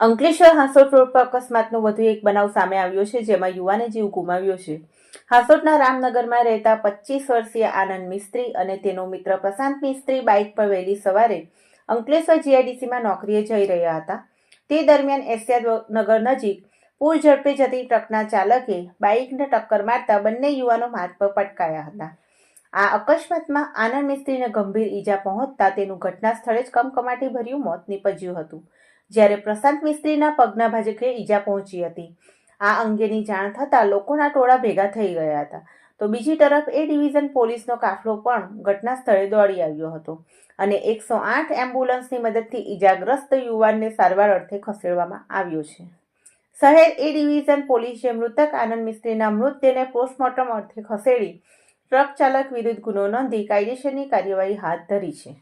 Ankleshwar Hansot road પર અકસ્માતનો વધુ એક બનાવ સામે આવ્યો છે, જેમાં યુવાને જીવ ગુમાવ્યો છે. હાંસોટના રામનગરમાં રહેતા પચીસ વર્ષીય આનંદ મિસ્ત્રી અને તેનો મિત્ર પ્રશાંત મિસ્ત્રી બાઇક પર વહેલી સવારે અંકલેશ્વર જીઆઈડીસીમાં નોકરીએ જઈ રહ્યા હતા. તે દરમિયાન એશિયાદ નગર નજીક પૂર ઝડપે જતી ટ્રકના ચાલકે બાઇકને ટક્કર મારતા બંને યુવાનો માર્ગ પર પટકાયા હતા. આ અકસ્માતમાં આનંદ મિસ્ત્રીને ગંભીર ઈજા પહોંચતા તેનું ઘટના સ્થળે જ કમકમાટી ભર્યું મોત નીપજ્યું હતું. જ્યારે પ્રશાંત મિસ્ત્રીના પગના ભાજકે ઈજા પહોંચી હતી. આ અંગેની જાણ થતાં લોકોના ટોળા ભેગા થઈ ગયા હતા. તો બીજી તરફ એ ડિવિઝન પોલીસનો કાફલો પણ ઘટના સ્થળે દોડી આવ્યો હતો અને એકસો આઠ એમ્બ્યુલન્સની મદદથી ઈજાગ્રસ્ત યુવાનને સારવાર અર્થે ખસેડવામાં આવ્યો છે. શહેર એ ડિવિઝન પોલીસે મૃતક આનંદ મિસ્ત્રીના મૃતદેહને પોસ્ટમોર્ટમ અર્થે ખસેડી ટ્રક ચાલક વિરુદ્ધ ગુનો નોંધી કાયદેસરની કાર્યવાહી હાથ ધરી છે.